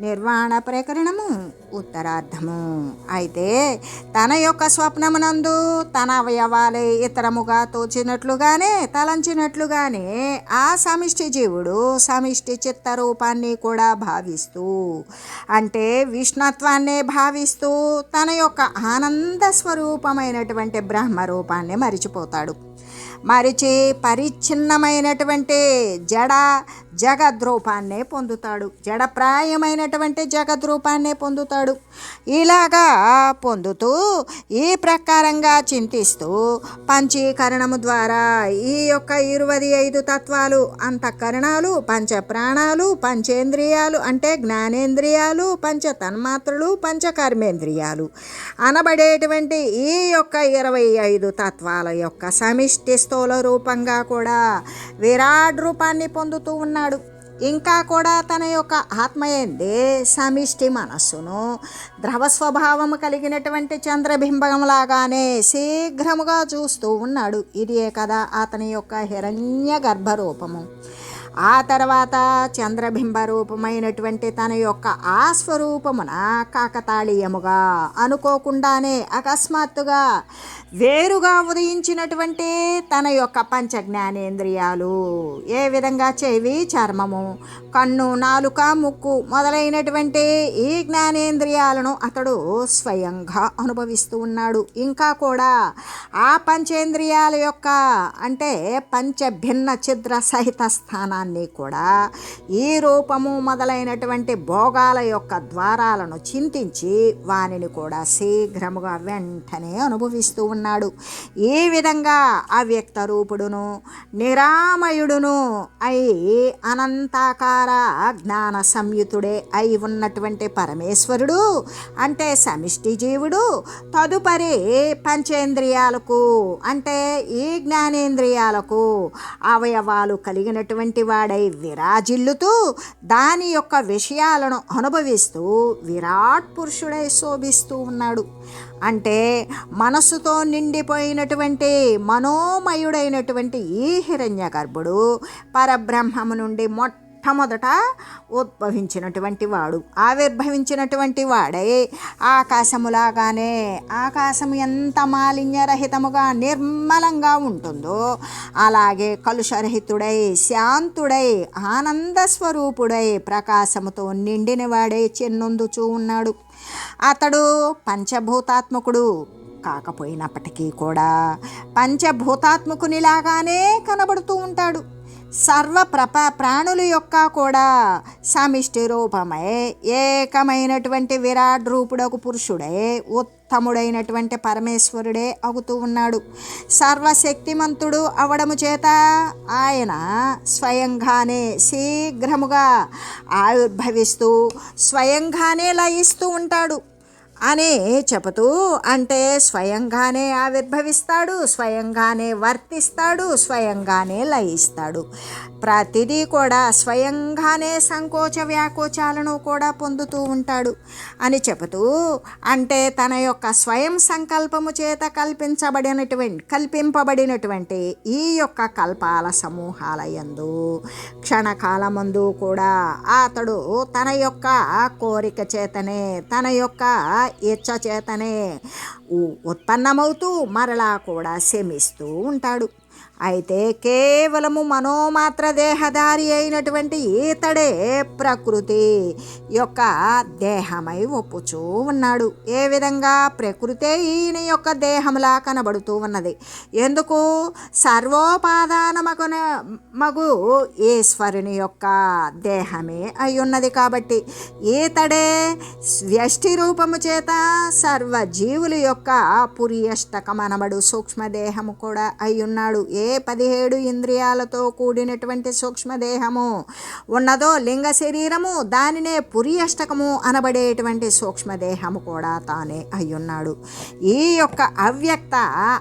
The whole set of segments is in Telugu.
నిర్వాణ ప్రకరణము ఉత్తరార్ధము. అయితే తన యొక్క స్వప్నమునందు తన అవయవాలే ఇతరముగా తోచినట్లుగానే తలంచినట్లుగానే ఆ సమిష్టి జీవుడు సమిష్టి చిత్త రూపాన్ని కూడా భావిస్తూ అంటే విష్ణత్వాన్నే భావిస్తూ తన యొక్క ఆనంద స్వరూపమైనటువంటి బ్రహ్మ రూపాన్ని మరిచిపోతాడు. మరిచి పరిచ్ఛిన్నమైనటువంటి జడ జగద్రూపాన్నే పొందుతాడు. జడప్రాయమైనటువంటి జగద్రూపాన్నే పొందుతాడు. ఇలాగా పొందుతూ ఈ ప్రకారంగా చింతిస్తూ పంచీకరణము ద్వారా ఈ యొక్క ఇరవై ఐదు తత్వాలు అంతఃకరణాలు పంచ ప్రాణాలు పంచేంద్రియాలు అంటే జ్ఞానేంద్రియాలు పంచ తన్మాత్రలు పంచ కర్మేంద్రియాలు అనబడేటువంటి ఈ యొక్క ఇరవై ఐదు తత్వాల యొక్క సమిష్టి స్థూల రూపంగా కూడా విరాట్ రూపాన్ని పొందుతూ ఉన్నాడు. ఇంకా కూడా తన యొక్క ఆత్మయందే సమిష్టి మనస్సును ద్రవ స్వభావము కలిగినటువంటి చంద్రబింబంలాగానే శీఘ్రముగా చూస్తూ ఉన్నాడు. ఇదే కదా అతని యొక్క హిరణ్య గర్భరూపము. ఆ తర్వాత చంద్రబింబ రూపమైనటువంటి తన యొక్క ఆ స్వరూపమున కాకతాళీయముగా అనుకోకుండానే అకస్మాత్తుగా వేరుగా ఉదయించినటువంటి తన యొక్క పంచ జ్ఞానేంద్రియాలు ఏ విధంగా చెవి? చర్మము. కన్ను నాలుక ముక్కు మొదలైనటువంటి ఈ జ్ఞానేంద్రియాలను అతడు స్వయంగా అనుభవిస్తూ ఉన్నాడు. ఇంకా కూడా ఆ పంచేంద్రియాల యొక్క అంటే పంచ భిన్న ఛిద్ర సహిత స్థానాన్ని కూడా ఈ రూపము మొదలైనటువంటి భోగాల యొక్క ద్వారాలను చింతించి వానిని కూడా శీఘ్రముగా వెంటనే అనుభవిస్తూ ఉన్నాడు. ఈ విధంగా అవ్యక్త రూపుడును నిరామయుడును అయి అనంతాకార జ్ఞాన సంయుతుడే అయి ఉన్నటువంటి పరమేశ్వరుడు అంటే సమిష్టి జీవుడు తదుపరి పంచేంద్రియాలకు అంటే ఈ జ్ఞానేంద్రియాలకు అవయవాలు కలిగినటువంటి వాడు విరాజిల్లుతూ దాని యొక్క విషయాలను అనుభవిస్తూ విరాట్ పురుషుడై శోభిస్తూ ఉన్నాడు. అంటే మనస్సుతో నిండిపోయినటువంటి మనోమయుడైనటువంటి ఈ హిరణ్య గర్భుడు పరబ్రహ్మము నుండి మొట్టమొదట ఉద్భవించినటువంటి వాడు ఆవిర్భవించినటువంటి వాడై. ఆకాశములాగానే ఆకాశము ఎంత మాలిన్యరహితముగా నిర్మలంగా ఉంటుందో అలాగే కలుషరహితుడై శాంతుడై ఆనంద స్వరూపుడై ప్రకాశముతో నిండిన వాడై చెన్నొందుచూ ఉన్నాడు. అతడు పంచభూతాత్మకుడు కాకపోయినప్పటికీ కూడా పంచభూతాత్మకునిలాగానే కనబడుతూ ఉంటాడు. సర్వ ప్రప ప్రాణుల యొక్క కూడా సమిష్టి రూపమై. ఏకమైనటువంటి విరాట్ రూపుడకు పురుషుడే ఉత్తముడైనటువంటి పరమేశ్వరుడే అవుతూ ఉన్నాడు. సర్వశక్తిమంతుడు అవడము చేత ఆయన స్వయంగానే శీఘ్రముగా ఆవిర్భవిస్తూ స్వయంగానే లయిస్తూ ఉంటాడు. అని చెబుతూ అంటే స్వయంగానే ఆవిర్భవిస్తాడు స్వయంగానే వర్తిస్తాడు స్వయంగానే లయిస్తాడు. ప్రతిదీ కూడా స్వయంగానే సంకోచ వ్యాకోచాలను కూడా పొందుతూ ఉంటాడు అని చెబుతూ అంటే తన యొక్క స్వయం సంకల్పము చేత కల్పించబడినటువంటి కల్పింపబడినటువంటి ఈ యొక్క కల్పాల సమూహాల యందు క్షణకాలమందు కూడా అతడు తన యొక్క కోరిక చేతనే తన యొక్క ఇచ్చ చేతనే ఉత్పన్నమవుతూ మరలా కూడా శమిస్తూ ఉంటాడు. అయితే కేవలము మనోమాత్ర దేహదారి అయినటువంటి ఈతడే ప్రకృతి యొక్క దేహమై ఒప్పుచూ ఉన్నాడు. ఏ విధంగా? ప్రకృతే ఈయన యొక్క దేహంలా కనబడుతూ ఉన్నది. ఎందుకు? సర్వోపాదాన మగున మగు ఈశ్వరుని యొక్క దేహమే అయి ఉన్నది కాబట్టి. ఈతడే వ్యష్టి రూపము చేత సర్వజీవుల యొక్క యొక్క పురియష్టకమనబడు సూక్ష్మదేహము కూడా అయ్యున్నాడు. ఏ పదిహేడు ఇంద్రియాలతో కూడినటువంటి సూక్ష్మదేహము. ఉన్నదో లింగ శరీరము దానినే పురియష్టకము అనబడేటువంటి సూక్ష్మదేహము కూడా తానే అయ్యున్నాడు. ఈ యొక్క అవ్యక్త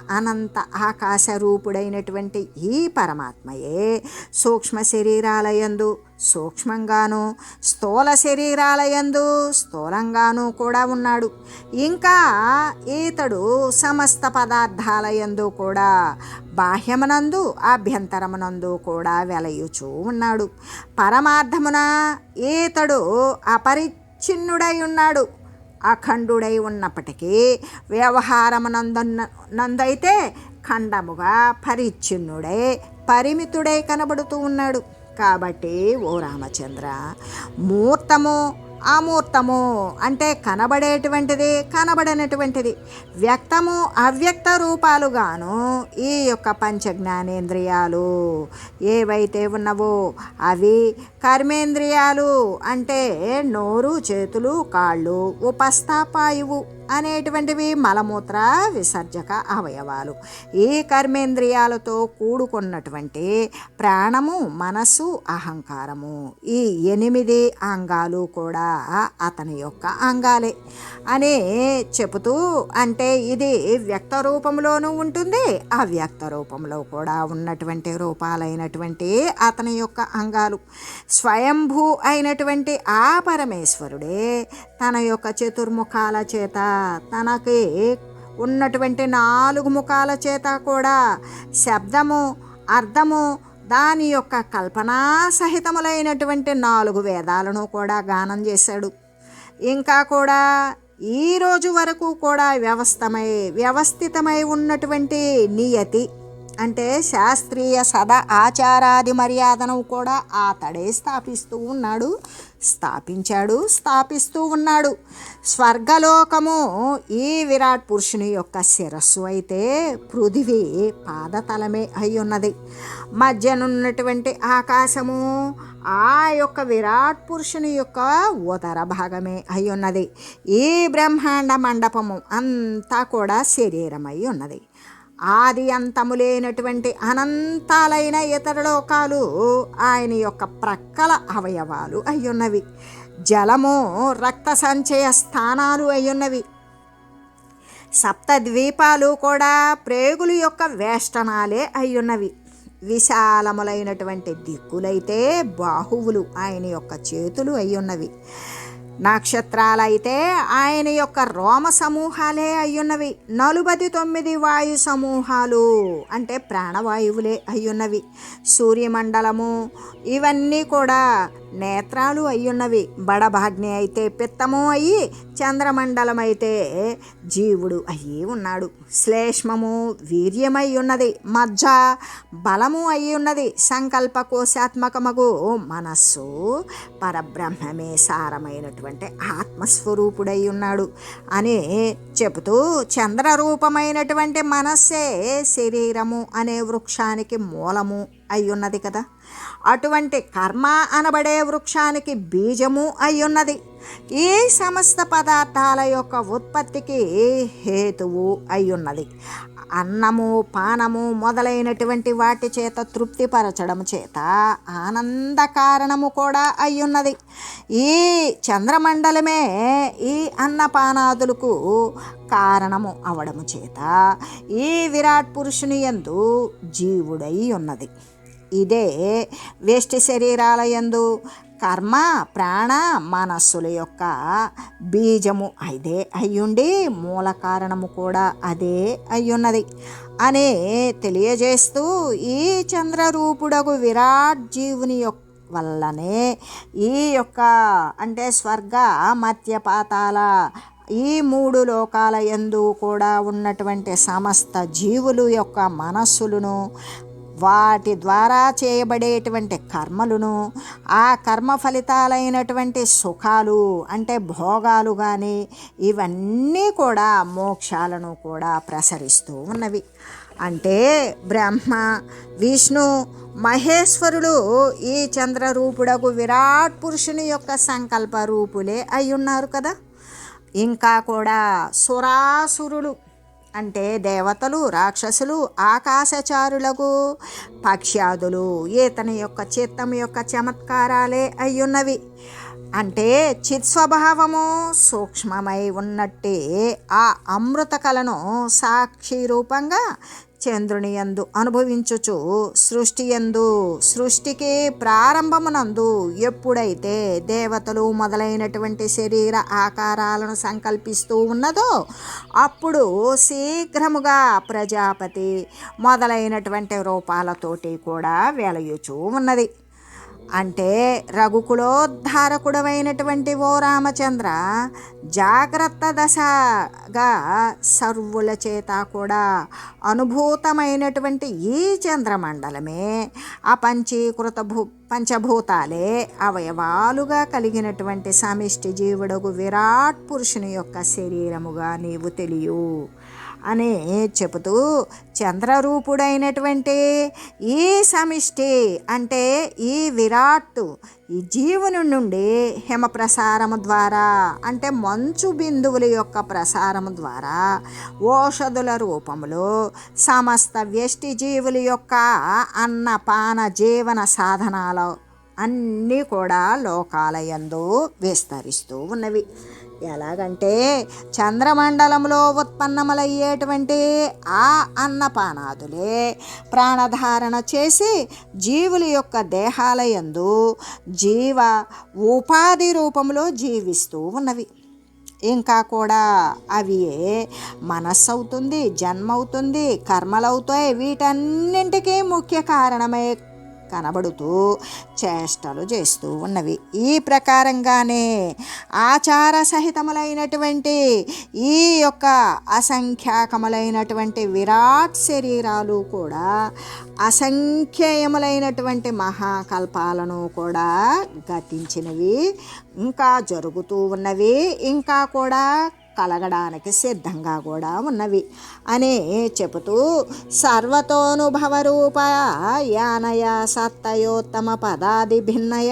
అనంత ఆకాశ రూపుడైనటువంటి ఈ పరమాత్మయే సూక్ష్మ శరీరాలయందు సూక్ష్మంగాను స్థూల శరీరాలయందు స్థూలంగాను కూడా ఉన్నాడు. ఇంకా ఈతడు సమస్త పదార్థాలయందు కూడా బాహ్యమునందు అభ్యంతరమునందు కూడా వెలయుచూ ఉన్నాడు. పరమార్థమున ఈతడు అపరిచ్ఛిన్నుడై ఉన్నాడు. అఖండుడై ఉన్నప్పటికీ వ్యవహారమునందున్న నందైతే ఖండముగా పరిచ్ఛిన్నుడై పరిమితుడై కనబడుతూ ఉన్నాడు. కాబట్టి ఓ రామచంద్ర మూర్తము అమూర్తము అంటే కనబడేటువంటిది కనబడనటువంటిది. వ్యక్తము అవ్యక్త రూపాలుగాను ఈ యొక్క పంచ జ్ఞానేంద్రియాలు ఏవైతే ఉన్నవో అవి కర్మేంద్రియాలు అంటే నోరు చేతులు కాళ్ళు ఉపస్థాపాయువు అనేటువంటివి మలమూత్ర విసర్జక అవయవాలు. ఈ కర్మేంద్రియాలతో కూడుకున్నటువంటి ప్రాణము మనస్సు అహంకారము ఈ ఎనిమిది అంగాలు కూడా అతని యొక్క అంగాలే అని చెబుతూ అంటే ఇది వ్యక్త రూపంలోనూ ఉంటుంది అవ్యక్త రూపంలో కూడా ఉన్నటువంటి రూపాలైనటువంటి అతని యొక్క అంగాలు. స్వయంభూ అయినటువంటి ఆ పరమేశ్వరుడే తన యొక్క చతుర్ముఖాల చేత తనకి ఉన్నటువంటి నాలుగు ముఖాల చేత కూడా శబ్దము అర్థము దాని యొక్క కల్పనా సహితములైనటువంటి నాలుగు వేదాలను కూడా గానం చేశాడు. ఇంకా కూడా ఈ రోజు వరకు కూడా వ్యవస్థమై వ్యవస్థితమై ఉన్నటువంటి నియతి అంటే శాస్త్రీయ సదా ఆచారాది మర్యాదను కూడా అతడే స్థాపిస్తూ ఉన్నాడు. స్థాపించాడు స్థాపిస్తూ ఉన్నాడు. స్వర్గలోకము ఈ విరాట్ పురుషుని యొక్క శిరస్సు అయితే పృథివీ పాదతలమే అయి ఉన్నది మధ్యనున్నటువంటి ఆకాశము ఆ యొక్క విరాట్ పురుషుని యొక్క ఉదర భాగమే అయి ఉన్నది ఈ బ్రహ్మాండ మండపము అంతా కూడా శరీరమై ఉన్నది. ఆది అంతము లేనటువంటి అనంతాలైన ఇతర లోకాలు ఆయన యొక్క ప్రక్కల అవయవాలు అయ్యున్నవి. జలము రక్త సంచయ స్థానాలు అయ్యున్నవి. సప్త ద్వీపాలు కూడా ప్రేగుల యొక్క వేష్టనాలే అయ్యున్నవి. విశాలములైనటువంటి దిక్కులైతే బాహువులు ఆయన యొక్క చేతులు అయ్యున్నవి. నక్షత్రాలైతే ఆయన యొక్క రోమ సమూహాలే అయ్యున్నవి. నలుబది తొమ్మిది వాయు సమూహాలు అంటే ప్రాణవాయువులే అయ్యున్నవి. సూర్యమండలము ఇవన్నీ కూడా నేత్రాలు అయ్యున్నవి. బడభాగ్ని అయితే పిత్తము అయ్యి చంద్రమండలం అయితే జీవుడు అయ్యి ఉన్నాడు. శ్లేష్మము వీర్యమై ఉన్నది. మజ్జ బలము అయి ఉన్నది. సంకల్ప కోశాత్మకమగు మనస్సు పరబ్రహ్మమే సారమైనటువంటి ఆత్మస్వరూపుడై ఉన్నాడు అని చెబుతూ చంద్రరూపమైనటువంటి మనస్సే శరీరము అనే వృక్షానికి మూలము. అయ్యున్నది కదా. అటువంటి కర్మ అనబడే వృక్షానికి బీజము అయ్యున్నది. ఈ సమస్త పదార్థాల యొక్క ఉత్పత్తికి హేతువు అయ్యున్నది? అన్నము పానము మొదలైనటువంటి వాటి చేత తృప్తిపరచడం చేత ఆనంద కారణము కూడా అయ్యున్నది. ఈ చంద్రమండలమే ఈ అన్నపానాదులకు కారణము అవడము చేత ఈ విరాట్ పురుషుని యందు జీవుడై ఉన్నది. ఇదే వేష్టి శరీరాల యందు కర్మ ప్రాణ మనస్సుల యొక్క బీజము అదే అయ్యుండి మూల కారణము కూడా అదే అయ్యున్నది. అనే తెలియజేస్తూ ఈ చంద్రరూపుడగు విరాట్ జీవుని యొక్క వల్లనే ఈ యొక్క అంటే స్వర్గ మత్యపాతాల ఈ మూడు లోకాల ఎందు కూడా ఉన్నటువంటి సమస్త జీవులు యొక్క మనస్సులను వాటి ద్వారా చేయబడేటువంటి కర్మలను ఆ కర్మ ఫలితాలైనటువంటి సుఖాలు అంటే భోగాలు కానీ ఇవన్నీ కూడా మోక్షాలను కూడా ప్రసరిస్తూ ఉన్నవి. అంటే బ్రహ్మ విష్ణు మహేశ్వరుడు ఈ చంద్రరూపుడకు విరాట్ పురుషుని యొక్క సంకల్ప రూపులే అయి ఉన్నారు కదా. ఇంకా కూడా సురాసురులు అంటే దేవతలు రాక్షసులు ఆకాశచారులకు పక్ష్యాదులు ఈతని యొక్క చిత్తం యొక్క చమత్కారాలే అయ్యున్నవి. అంటే చిత్ స్వభావము సూక్ష్మమై ఉన్నట్టే ఆ అమృత కళను సాక్షి రూపంగా చంద్రుని యందు అనుభవించుచు సృష్టి యందు సృష్టికి ప్రారంభమునందు ఎప్పుడైతే దేవతలు మొదలైనటువంటి శరీర ఆకారాలను సంకల్పిస్తూ ఉన్నదో అప్పుడు శీఘ్రముగా ప్రజాపతి మొదలైనటువంటి రూపాలతోటి కూడా వెలయుచూ ఉన్నది. అంటే రఘుకులోద్ధారకుడమైనటువంటి ఓ రామచంద్ర జాగ్రత్త దశగా సర్వుల చేత కూడా అనుభూతమైనటువంటి ఈ చంద్రమండలమే పంచీకృత భూ పంచభూతాలే అవయవాలుగా కలిగినటువంటి సమిష్టి జీవుడగు విరాట్ పురుషుని యొక్క శరీరముగా నీవు తెలియు అని చెబుతూ చంద్రరూపుడైనటువంటి ఈ సమిష్టి అంటే ఈ విరాట్ ఈ జీవుని నుండి హిమ ప్రసారము ద్వారా అంటే మంచు బిందువుల యొక్క ప్రసారము ద్వారా ఓషధుల రూపంలో సమస్త వ్యష్టి జీవుల యొక్క అన్నపాన జీవన సాధనాలు అన్నీ కూడా లోకాలయందు విస్తరిస్తూ ఉన్నవి. ఎలాగంటే చంద్రమండలంలో ఉత్పన్నములయ్యేటువంటి ఆ అన్నపానాదులే ప్రాణధారణ చేసి జీవుల యొక్క దేహాలయందు జీవ ఉపాధి రూపంలో జీవిస్తూ ఉన్నవి. ఇంకా కూడా అవి మనస్సు అవుతుంది జన్మ అవుతుంది కర్మలవుతాయి వీటన్నింటికీ ముఖ్య కారణమే కనబడుతూ చేష్టలు చేస్తూ ఉన్నవి. ఈ ప్రకారంగానే ఆచార సహితములైనటువంటి ఈ యొక్క అసంఖ్యాకములైనటువంటి విరాట్ శరీరాలు కూడా అసంఖ్యేయములైనటువంటి మహాకల్పాలను కూడా గతించినవి. ఇంకా జరుగుతూ ఉన్నవి. ఇంకా కూడా కలగడానికి సిద్ధంగా కూడా ఉన్నవి. అని చెబుతూ సర్వతోనుభవ రూప యానయ సత్తయోత్తమ పదాది భిన్నయ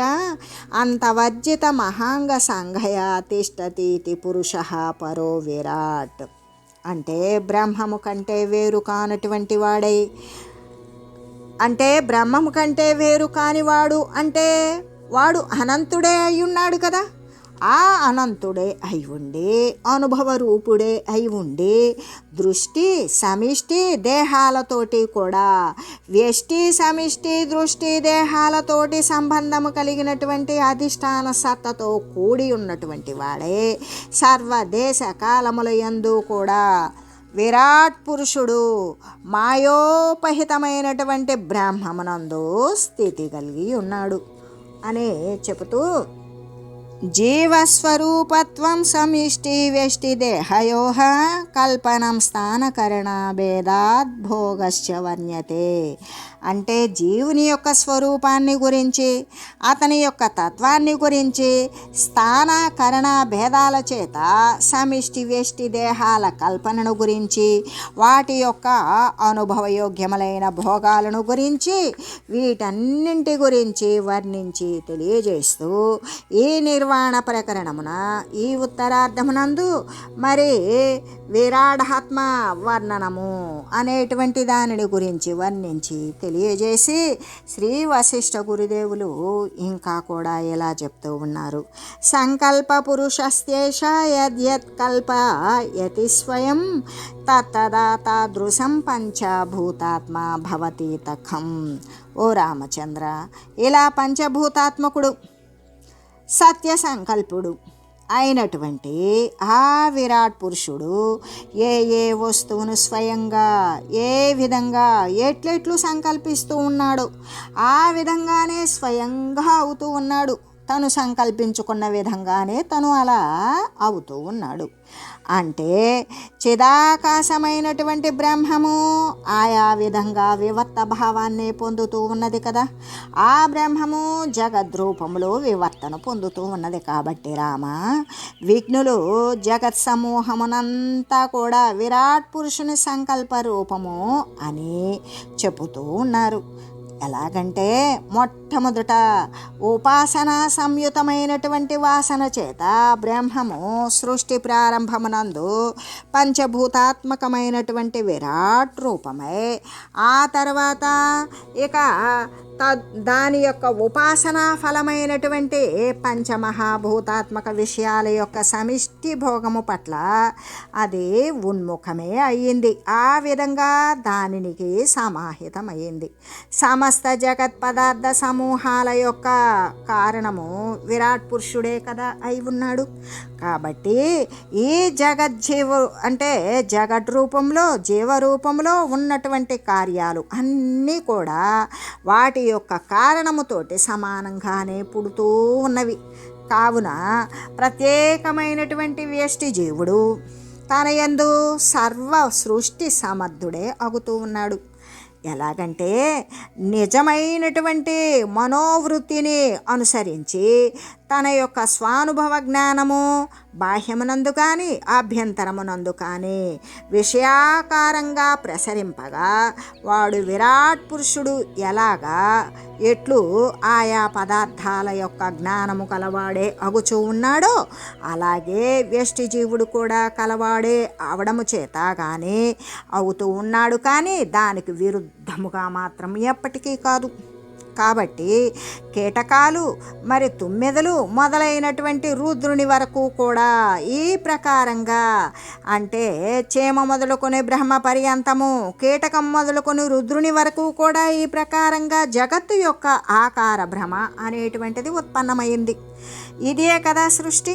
అంతవర్జిత మహాంగ సంఘయ తిష్టతీతి పురుష పరో విరాట్. అంటే బ్రహ్మము కంటే వేరు కానటువంటి వాడై. అంటే బ్రహ్మము కంటే వేరు కానివాడు అంటే వాడు అనంతుడే అయి ఉన్నాడు కదా. ఆ అనంతుడే అయి ఉండి అనుభవ రూపుడే అయి ఉండి దృష్టి సమిష్టి దేహాలతోటి కూడా. వ్యష్టి సమిష్టి దృష్టి దేహాలతోటి సంబంధము కలిగినటువంటి అధిష్టాన సత్తతో కూడి ఉన్నటువంటి వాడే సర్వదేశ కాలముల యందు కూడా. విరాట్ పురుషుడు మాయోపహితమైనటువంటి బ్రాహ్మణనందు స్థితి కలిగి ఉన్నాడు. అని చెబుతూ जीवस्वरूपत्वं समिष्टिव्यष्टिदेहयोः कल्पनं स्थानकरणाभेदाद् भोगश्च वर्ण्यते। అంటే జీవుని యొక్క స్వరూపాన్ని గురించి అతని యొక్క తత్వాన్ని గురించి స్థాన కరణ భేదాల చేత సమిష్టి వ్యష్టి దేహాల కల్పనను గురించి వాటి యొక్క అనుభవయోగ్యములైన భోగాలను గురించి వీటన్నింటి గురించి వర్ణించి తెలియజేస్తూ ఈ నిర్వాణ ప్రకరణమున ఈ ఉత్తరార్ధమునందు మరి విరాడాత్మ వర్ణనము అనేటువంటి దానిని గురించి వర్ణించి తెలియజేసి శ్రీ వశిష్ఠ గురుదేవులు ఇంకా కూడా ఇలా చెప్తూ ఉన్నారు. సంకల్ప పురుషస్తేష యద్యత్ కల్ప యతి స్వయం తత్తదా తాదృశం పంచభూతాత్మ భవతి తఖం. ఓ రామచంద్ర ఇలా పంచభూతాత్మకుడు సత్య సంకల్పుడు అయినటువంటి ఆ విరాట్ పురుషుడు ఏ ఏ వస్తువును స్వయంగా ఏ విధంగా ఎట్లెట్లు సంకల్పిస్తూ ఉన్నాడు ఆ విధంగానే స్వయంగా అవుతూ ఉన్నాడు. తను సంకల్పించుకున్న విధంగానే తను అలా అవుతూ ఉన్నాడు. అంటే చిదాకాశమైనటువంటి బ్రహ్మము ఆయా విధంగా వివర్త భావాన్ని పొందుతూ ఉన్నది కదా. ఆ బ్రహ్మము జగద్రూపంలో వివర్తన పొందుతూ ఉన్నది కాబట్టి రామ విఘ్నులు జగత్ సమూహమునంతా కూడా విరాట్ పురుషుని సంకల్ప రూపము అని చెబుతూ ఉన్నారు. ఎలాగంటే మొట్టమొదట ఉపాసన సంయుతమైనటువంటి వాసన చేత బ్రహ్మము సృష్టి ప్రారంభమునందు పంచభూతాత్మకమైనటువంటి విరాట్ రూపమై ఆ తర్వాత ఇక దాని యొక్క ఉపాసనా ఫలమైనటువంటి పంచమహాభూతాత్మక విషయాల యొక్క సమిష్టి భోగము పట్ల అది ఉన్ముఖమే అయ్యింది. ఆ విధంగా దానికి సమాహితమైంది. సమస్త జగత్ పదార్థ సమూహాల యొక్క కారణము విరాట్ పురుషుడే కదా అయి ఉన్నాడు. కాబట్టి ఈ జగజ్జీవు అంటే జగత్ రూపంలో జీవరూపంలో ఉన్నటువంటి కార్యాలు అన్నీ కూడా వాటి యొక్క కారణముతోటి సమానంగానే పుడుతూ ఉన్నవి. కావున ప్రత్యేకమైనటువంటి వ్యష్టి జీవుడు తన యందు సర్వ సృష్టి సమర్థుడే అగుతూ ఉన్నాడు. ఎలాగంటే నిజమైనటువంటి మనోవృత్తిని అనుసరించి తన యొక్క స్వానుభవ జ్ఞానము బాహ్యమునందు కానీ ఆభ్యంతరమునందు కానీ విషయాకారంగా ప్రసరింపగా వాడు విరాట్ పురుషుడు ఎలాగా ఎట్లు ఆయా పదార్థాల యొక్క జ్ఞానము కలవాడే అగుచూ ఉన్నాడో అలాగే వ్యష్టి జీవుడు కూడా కలవాడే అవడము చేత కానీ అవుతూ ఉన్నాడు కానీ దానికి విరుద్ధముగా మాత్రం ఎప్పటికీ కాదు. కాబట్టి కీటకాలు మరి తుమ్మెదలు మొదలైనటువంటి రుద్రుని వరకు కూడా ఈ ప్రకారంగా అంటే చేమ మొదలుకొని బ్రహ్మ పర్యంతము కీటకం మొదలుకొని రుద్రుని వరకు కూడా ఈ ప్రకారంగా జగత్తు యొక్క ఆకార భ్రమ అనేటువంటిది ఉత్పన్నమైంది ఇదే కదా సృష్టి.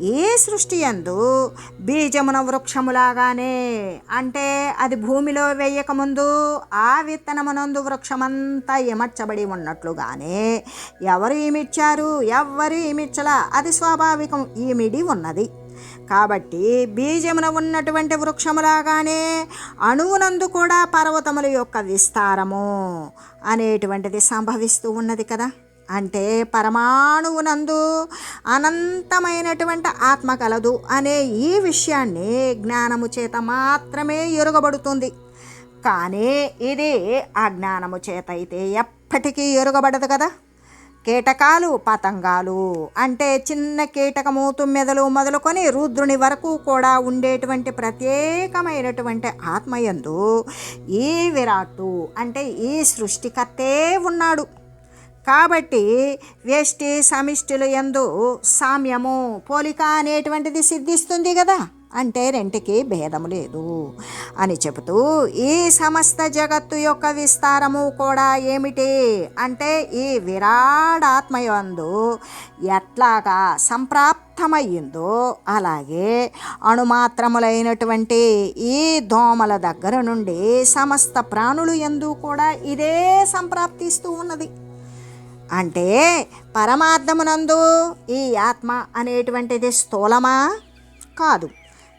ఏ సృష్టి ఎందు బీజమున వృక్షములాగానే? అంటే అది భూమిలో వేయకముందు ఆ విత్తనమునందు వృక్షమంతా ఎమర్చబడి ఉన్నట్లుగానే ఎవరు ఈమిచ్చారు ఎవ్వరు ఈమిచ్చలా అది స్వాభావికం. ఈమిడి ఉన్నది. కాబట్టి బీజమున ఉన్నటువంటి వృక్షములాగానే అణువునందు కూడా పర్వతముల యొక్క విస్తారము అనేటువంటిది సంభవిస్తూ ఉన్నది కదా. అంటే పరమాణువునందు అనంతమైనటువంటి ఆత్మ కలదు అనే ఈ విషయాన్ని జ్ఞానము చేత మాత్రమే ఎరుగబడుతుంది. కానీ ఇది అజ్ఞానము చేత అయితే ఎప్పటికీ ఎరుగబడదు కదా. కీటకాలు పతంగాలు అంటే చిన్న కీటకము తుమ్మెదలు మొదలుకొని రుద్రుని వరకు కూడా ఉండేటువంటి ప్రత్యేకమైనటువంటి ఆత్మయందు ఈ విరాట్టు అంటే ఈ సృష్టికర్తే ఉన్నాడు. కాబట్టి వ్యష్టి సమిష్టిలు ఎందు సామ్యము పోలిక అనేటువంటిది సిద్ధిస్తుంది కదా. అంటే రెంటికి భేదము లేదు. అని చెబుతూ ఈ సమస్త జగత్తు యొక్క విస్తారము కూడా ఏమిటి? అంటే ఈ విరాడాత్మయందు ఎట్లాగా సంప్రాప్తమయ్యిందో అలాగే అణుమాత్రములైనటువంటి ఈ దోమల దగ్గర నుండి సమస్త ప్రాణులు ఎందు కూడా ఇదే సంప్రాప్తిస్తూ ఉన్నది. అంటే పరమార్థమునందు ఈ ఆత్మ అనేటువంటిది స్థూలమా? కాదు.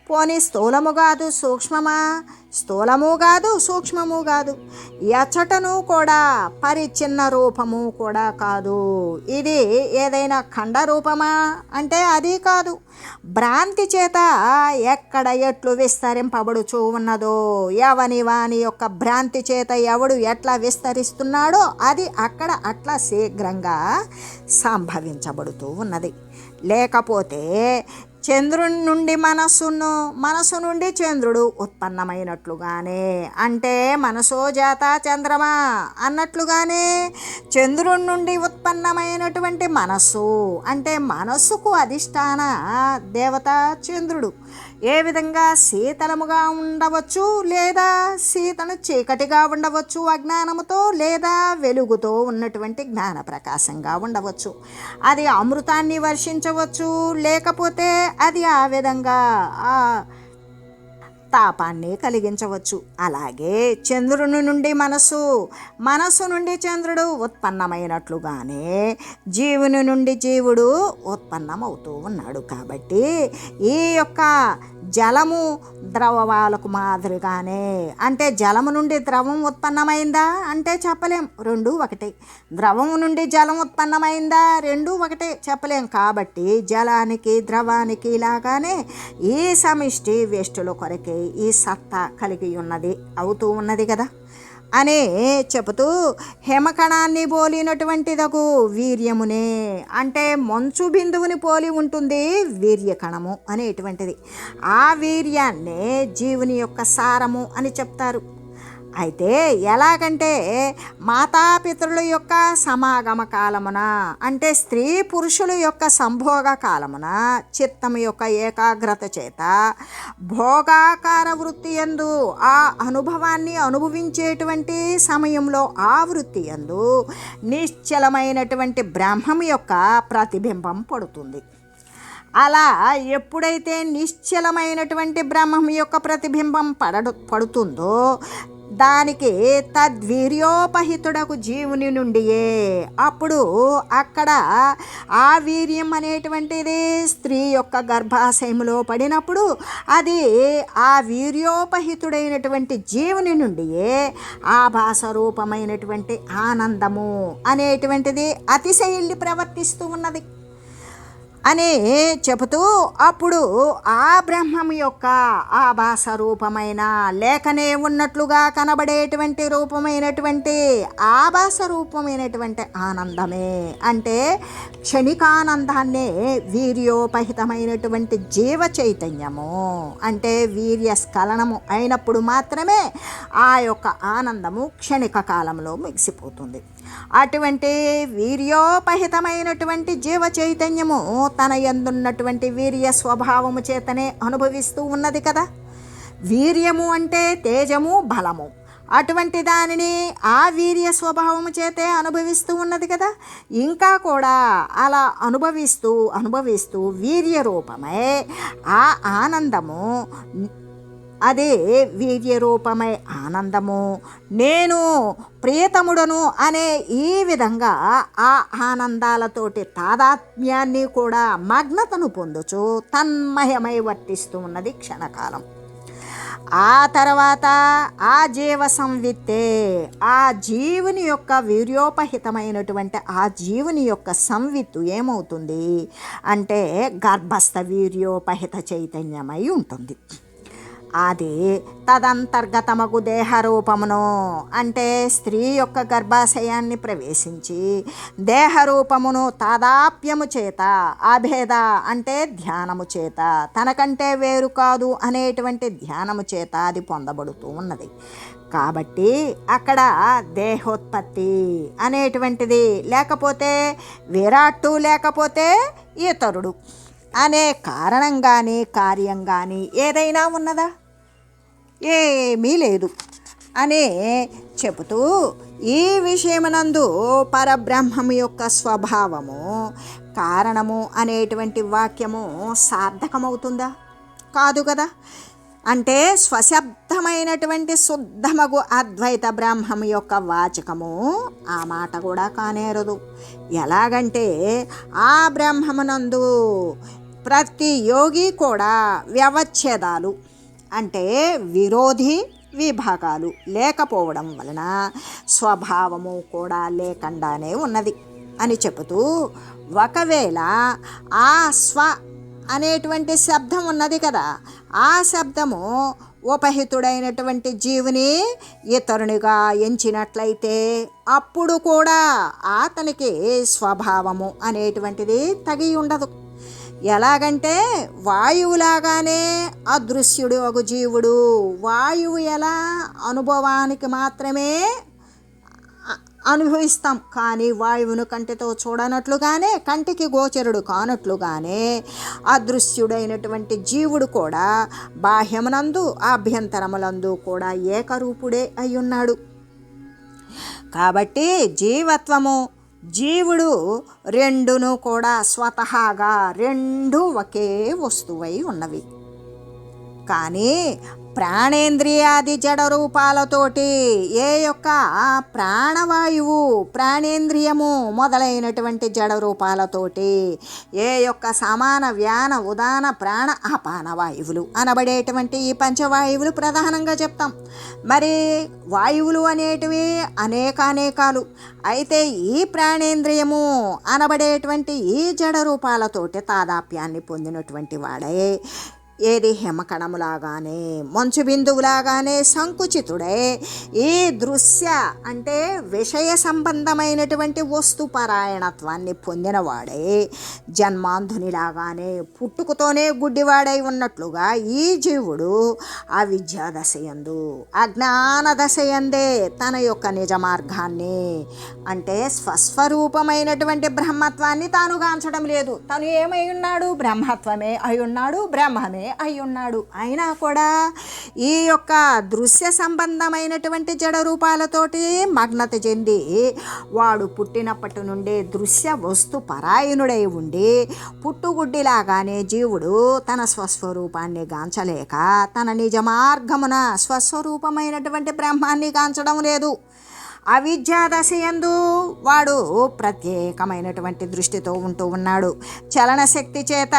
పోనీ స్థూలము కాదు సూక్ష్మమా? స్థూలము కాదు సూక్ష్మము కాదు. ఎచ్చటను కూడా పరిచిన్న రూపము కూడా కాదు. ఇది ఏదైనా ఖండ రూపమా? అంటే అది కాదు. భ్రాంతి చేత ఎక్కడ ఎట్లు విస్తరింపబడుచూ ఉన్నదో ఎవని వాని యొక్క భ్రాంతి చేత ఎవడు ఎట్లా విస్తరిస్తున్నాడో అది అక్కడ అట్లా శీఘ్రంగా సంభవించబడుతూ ఉన్నది. లేకపోతే చంద్రుని నుండి మనస్సును మనసు నుండి చంద్రుడు ఉత్పన్నమైనట్లుగానే. అంటే మనసో జాత చంద్రమా అన్నట్లుగానే చంద్రుడి నుండి ఉత్పన్నమైనటువంటి మనస్సు. అంటే మనస్సుకు అధిష్టాన దేవత చంద్రుడు. ఏ విధంగా శీతలముగా ఉండవచ్చు లేదా శీతను చీకటిగా ఉండవచ్చు అజ్ఞానముతో లేదా వెలుగుతో ఉన్నటువంటి జ్ఞాన ప్రకాశంగా ఉండవచ్చు. అది అమృతాన్ని వర్షించవచ్చు లేకపోతే అది ఆ విధంగా తాపాన్ని కలిగించవచ్చు. అలాగే చంద్రుని నుండి మనసు మనసు నుండి చంద్రుడు ఉత్పన్నమైనట్లుగానే జీవుని నుండి జీవుడు ఉత్పన్నమవుతూ ఉన్నాడు. కాబట్టి ఈ యొక్క జలము ద్రవాలకు మాదిరిగానే అంటే జలము నుండి ద్రవం ఉత్పన్నమైందా అంటే చెప్పలేం. రెండు ఒకటే. ద్రవము నుండి జలం ఉత్పన్నమైందా? రెండు ఒకటే. చెప్పలేం. కాబట్టి జలానికి ద్రవానికి ఇలాగానే ఈ సమిష్టి వేస్టుల కొరకే ఈ సత్తా కలిగి ఉన్నది అవుతూ ఉన్నది కదా? అనే చెబుతూ హిమకణాన్ని పోలినటువంటిదకు వీర్యమునే అంటే మంచు బిందువుని పోలి ఉంటుంది వీర్యకణము అనేటువంటిది. ఆ వీర్యాన్నే జీవుని యొక్క సారము అని చెప్తారు. అయితే ఎలాగంటే మాతాపితృల యొక్క సమాగమ కాలమున అంటే స్త్రీ పురుషుల యొక్క సంభోగ కాలమున చిత్తము యొక్క ఏకాగ్రత చేత భోగాకార వృత్తి ఎందు ఆ అనుభవాన్ని అనుభవించేటువంటి సమయంలో ఆ వృత్తి ఎందు నిశ్చలమైనటువంటి బ్రహ్మం యొక్క ప్రతిబింబం పడుతుంది. అలా ఎప్పుడైతే నిశ్చలమైనటువంటి బ్రహ్మం యొక్క ప్రతిబింబం పడడు పడుతుందో దానికి తద్వీర్యోపహితుడకు జీవుని నుండియే. అప్పుడు అక్కడ ఆ వీర్యం అనేటువంటిది స్త్రీ యొక్క గర్భాశయంలో పడినప్పుడు అది ఆ వీర్యోపహితుడైనటువంటి జీవుని నుండియే ఆభాస రూపమైనటువంటి ఆనందము అనేటువంటిది అతిశయిల్లి ప్రవర్తిస్తూ ఉన్నది. అని చెబుతూ అప్పుడు ఆ బ్రహ్మం యొక్క ఆభాస రూపమైన లేకనే ఉన్నట్లుగా కనబడేటువంటి రూపమైనటువంటి ఆభాస రూపమైనటువంటి ఆనందమే. అంటే క్షణికానందాన్నే వీర్యోపహితమైనటువంటి జీవ చైతన్యము. అంటే వీర్య స్ఖలనము అయినప్పుడు మాత్రమే ఆ యొక్క ఆనందము క్షణిక కాలంలో మిగిసిపోతుంది. అటువంటి వీర్యోపహితమైనటువంటి జీవ చైతన్యము తన ఎందున్నటువంటి వీర్య స్వభావము చేతనే అనుభవిస్తూ ఉన్నది కదా. వీర్యము అంటే తేజము బలము. అటువంటి దానిని ఆ వీర్య స్వభావము చేతే అనుభవిస్తూ ఉన్నది కదా. ఇంకా కూడా అలా అనుభవిస్తూ అనుభవిస్తూ వీర్య రూపమై ఆ ఆనందము అదే వీర్యరూపమై ఆనందము. నేను ప్రియతముడను అనే ఈ విధంగా ఆ ఆనందాలతోటి తాదాత్మ్యాన్ని కూడా మగ్నతను పొందుచు తన్మయమై వర్తిస్తూ ఉన్నది క్షణకాలం. ఆ తర్వాత ఆ జీవ సంవిత్తే ఆ జీవుని యొక్క వీర్యోపహితమైనటువంటి ఆ జీవుని యొక్క సంవిత్తు ఏమవుతుంది? అంటే గర్భస్థ వీర్యోపహిత చైతన్యమై ఉంటుంది. అది తదంతర్గతమగు దేహరూపమును. అంటే స్త్రీ యొక్క గర్భాశయాన్ని ప్రవేశించి దేహరూపమును తాదాప్యము చేత అభేద అంటే ధ్యానము చేత తనకంటే వేరు కాదు అనేటువంటి ధ్యానము చేత అది పొందబడుతూ ఉన్నది. కాబట్టి అక్కడ దేహోత్పత్తి అనేటువంటిది లేకపోతే విరాట్టు లేకపోతే ఇతరుడు. అనే కారణం కానీ కార్యం కానీ ఏదైనా ఉన్నదా? ఏమీ లేదు. అనే చెబుతూ ఈ విషయమునందు పరబ్రహ్మము యొక్క స్వభావము కారణము అనేటువంటి వాక్యము సార్థకమవుతుందా? కాదు కదా. అంటే స్వశబ్దమైనటువంటి శుద్ధమగు అద్వైత బ్రహ్మం యొక్క వాచకము ఆ మాట కూడా కానేరదు. ఎలాగంటే ఆ బ్రహ్మమునందు ప్రతి యోగి కూడా వ్యవచ్ఛేదాలు. అంటే విరోధి విభాగాలు లేకపోవడం వలన స్వభావము కూడా లేకుండానే ఉన్నది అని చెబుతూ ఒకవేళ ఆ స్వ అనేటువంటి శబ్దం ఉన్నది కదా ఆ శబ్దము ఉపహితుడైనటువంటి జీవుని ఇతరునిగా ఎంచినట్లయితే అప్పుడు కూడా అతనికి స్వభావము అనేటువంటిది తగి ఉండదు ఎలాగంటే వాయువులాగానే అదృశ్యుడు ఒక జీవుడు. వాయువు ఎలా? అనుభవానికి మాత్రమే అనుభవిస్తాం. కానీ వాయువును కంటితో చూడనట్లుగానే కంటికి గోచరుడు కానట్లుగానే అదృశ్యుడైనటువంటి జీవుడు కూడా బాహ్యమునందు ఆభ్యంతరములందు కూడా ఏకరూపుడే అయ్యున్నాడు. కాబట్టి జీవత్వము జీవుడు రెండును కూడా స్వతహాగా రెండు ఒకే వస్తువై ఉన్నవి. కానీ ప్రాణేంద్రియాది జడ రూపాలతోటి ఏ యొక్క ప్రాణవాయువు ప్రాణేంద్రియము మొదలైనటువంటి జడ రూపాలతోటి ఏ యొక్క సమాన వ్యాన ఉదాన ప్రాణ అపాన వాయువులు అనబడేటువంటి ఈ పంచవాయువులు ప్రధానంగా చెప్తాం. మరి వాయువులు అనేటివి అనేక అనేకాలు అయితే ఈ ప్రాణేంద్రియము అనబడేటువంటి ఈ జడ రూపాలతోటి తాదాప్యాన్ని పొందినటువంటి వాడే ఏది హిమకణములాగానే మంచు బిందువులాగానే సంకుచితుడే. ఈ దృశ్య అంటే విషయ సంబంధమైనటువంటి వస్తు పరాయణత్వాన్ని పొందినవాడే. జన్మాంధునిలాగానే పుట్టుకతోనే గుడ్డివాడై ఉన్నట్లుగా ఈ జీవుడు ఆ విద్యా దశయందు అజ్ఞాన తన యొక్క నిజ మార్గాన్ని అంటే స్వస్వరూపమైనటువంటి బ్రహ్మత్వాన్ని తాను గాంచడం లేదు. తను ఏమై ఉన్నాడు? బ్రహ్మత్వమే అయి ఉన్నాడు. బ్రహ్మమే అయి ఉన్నాడు అయినా కూడా ఈ యొక్క దృశ్య సంబంధమైనటువంటి జడ రూపాలతోటి మగ్నత చెంది వాడు పుట్టినప్పటి నుండే దృశ్య వస్తు పరాయణుడై ఉండి పుట్టుగుడ్డిలాగానే జీవుడు తన స్వస్వరూపాన్ని గాంచలేక తన నిజ మార్గమున స్వస్వరూపమైనటువంటి బ్రహ్మాన్ని గాంచడం లేదు. అవిద్యాదశయందు వాడు ప్రత్యేకమైనటువంటి దృష్టితో ఉంటూ ఉన్నాడు. చలనశక్తి చేత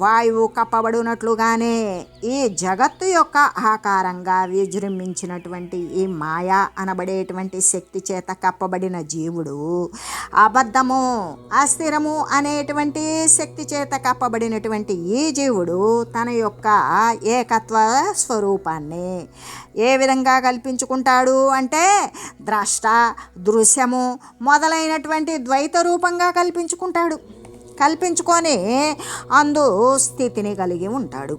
వాయువు కప్పబడినట్లుగానే ఈ జగత్తు యొక్క ఆకారంగా విజృంభించినటువంటి ఈ మాయా అనబడేటువంటి శక్తి చేత కప్పబడిన జీవుడు అబద్ధము అస్థిరము అనేటువంటి శక్తి చేత కప్పబడినటువంటి ఈ జీవుడు తన యొక్క ఏకత్వ స్వరూపాన్ని ఏ విధంగా కల్పించుకుంటాడు అంటే ద్రష్ట దృశ్యము మొదలైనటువంటి ద్వైత రూపంగా కల్పించుకుంటాడు. కల్పించుకొని అందు స్థితిని కలిగి ఉంటాడు.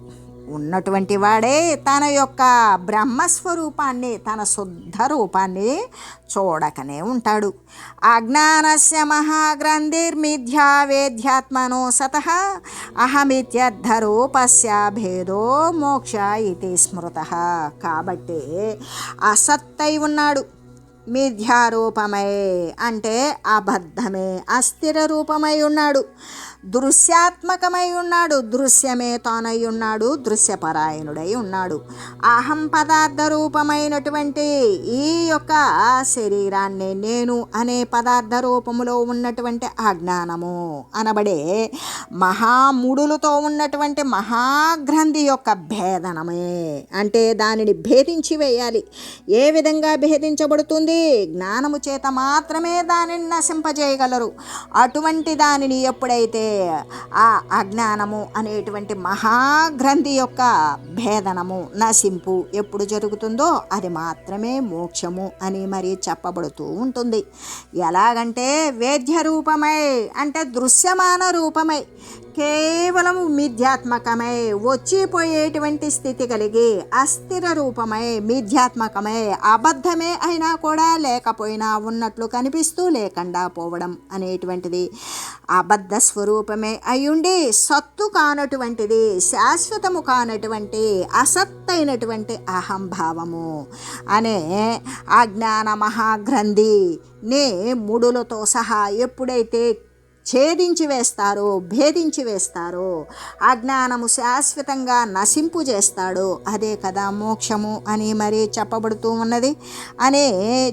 ఉన్నటువంటి వాడే తన యొక్క బ్రహ్మస్వరూపాన్ని తన శుద్ధ రూపాన్ని చూడకనే ఉంటాడు. అజ్ఞానస్య మహాగ్రంథిర్మిథ్యా వేద్యాత్మనో సత అహమిత్యర్థరూపస్య భేదో మోక్ష ఇది స్మృత. కాబట్టి అసత్తై ఉన్నాడు. మిథ్యారూపమై అంటే అబద్ధమే అస్థిర రూపమై ఉన్నాడు. దృశ్యాత్మకమై ఉన్నాడు. దృశ్యమే తానై ఉన్నాడు. దృశ్యపరాయణుడై ఉన్నాడు. అహం పదార్థ రూపమైనటువంటి ఈ యొక్క శరీరాన్ని నేను అనే పదార్థ రూపములో ఉన్నటువంటి అజ్ఞానము అనబడే మహాముడులతో ఉన్నటువంటి మహాగ్రంథి యొక్క భేదనమే. అంటే దానిని భేదించి వేయాలి. ఏ విధంగా భేదించబడుతుంది? జ్ఞానము చేత మాత్రమే దానిని నశింపజేయగలరు. అటువంటి దానిని ఎప్పుడైతే ఆ అజ్ఞానము అనేటువంటి మహాగ్రంథి యొక్క భేదనము నశింపు ఎప్పుడు జరుగుతుందో అది మాత్రమే మోక్షము అని మరి చెప్పబడుతూ ఉంటుంది. ఎలాగంటే వేద్య రూపమై అంటే దృశ్యమాన రూపమై కేవలము మిథ్యాత్మకమై వచ్చిపోయేటువంటి స్థితి కలిగి అస్థిర రూపమై మిథ్యాత్మకమై అబద్ధమే అయినా కూడా లేకపోయినా ఉన్నట్లు కనిపిస్తూ లేకుండా పోవడం అనేటువంటిది. అబద్ధ స్వరూపమే అయ్యుండి సత్తు కానటువంటిది శాశ్వతము కానటువంటి అసత్తైనటువంటి అహంభావము. అనే అజ్ఞాన మహాగ్రంథి నే ముడులతో సహా ఎప్పుడైతే ఛేదించి వేస్తారో భేదించి వేస్తారో అజ్ఞానము శాశ్వతంగా నశింపు చేస్తాడో అదే కదా మోక్షము అని మరీ చెప్పబడుతూ ఉన్నది. అనే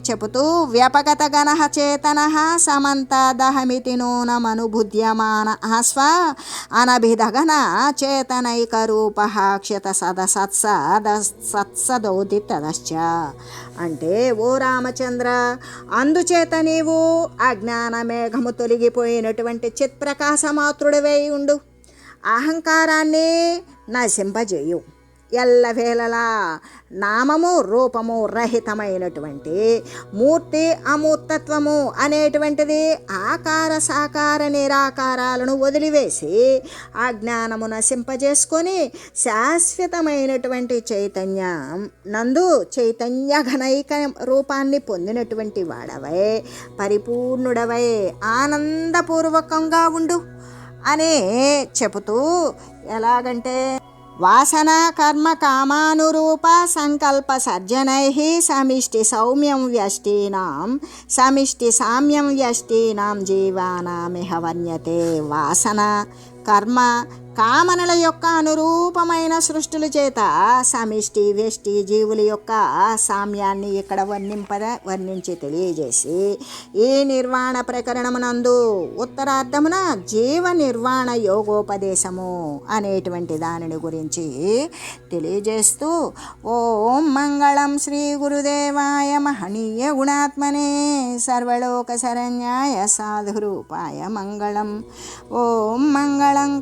చెబుతూ వ్యపగత గణ చేతన సమంత దహమితి నూనమనుబుద్ధ్యమాన ఆస్వ అనభిధగన చేతనైక రూప క్షత సద సత్సద సత్సదౌది తదశ్చ. అంటే ఓ రామచంద్ర అందుచేత నీవు అజ్ఞాన మేఘము తొలగిపోయినటువంటి చిత్ప్రకాశమాత్రుడివై ఉండు. అహంకారాన్ని నశింపజేయు. ఎల్లవేళలా నామము రూపము రహితమైనటువంటి మూర్తి అమూర్తత్వము అనేటువంటిది ఆకార సాకార నిరాకారాలను వదిలివేసి ఆ జ్ఞానము నశింపజేసుకొని శాశ్వతమైనటువంటి చైతన్యం నందు చైతన్య ఘనైక రూపాన్ని పొందినటువంటి వాడవై పరిపూర్ణుడవై ఆనందపూర్వకంగా ఉండు అనే చెబుతూ ఎలాగంటే వాసన కర్మ కామానురూప సంకల్ప సర్జనై సమిష్టి సౌమ్యం వ్యష్టీనాం సమిష్టి కామనల యొక్క అనురూపమైన సృష్టిల చేత సమిష్టి వ్యష్టి జీవుల యొక్క సామ్యాన్ని ఇక్కడ వర్ణింపద వర్ణించి తెలియజేసి ఈ నిర్వాణ ప్రకరణమునందు ఉత్తరార్థమున జీవ నిర్వాణ యోగోపదేశము అనేటువంటి దానిని గురించి తెలియజేస్తూ ఓం మంగళం శ్రీ గురుదేవాయ మహనీయ గుణాత్మనే సర్వలోక శరణ్యాయ సాధురూపాయ మంగళం. ఓం మంగళం మంగళం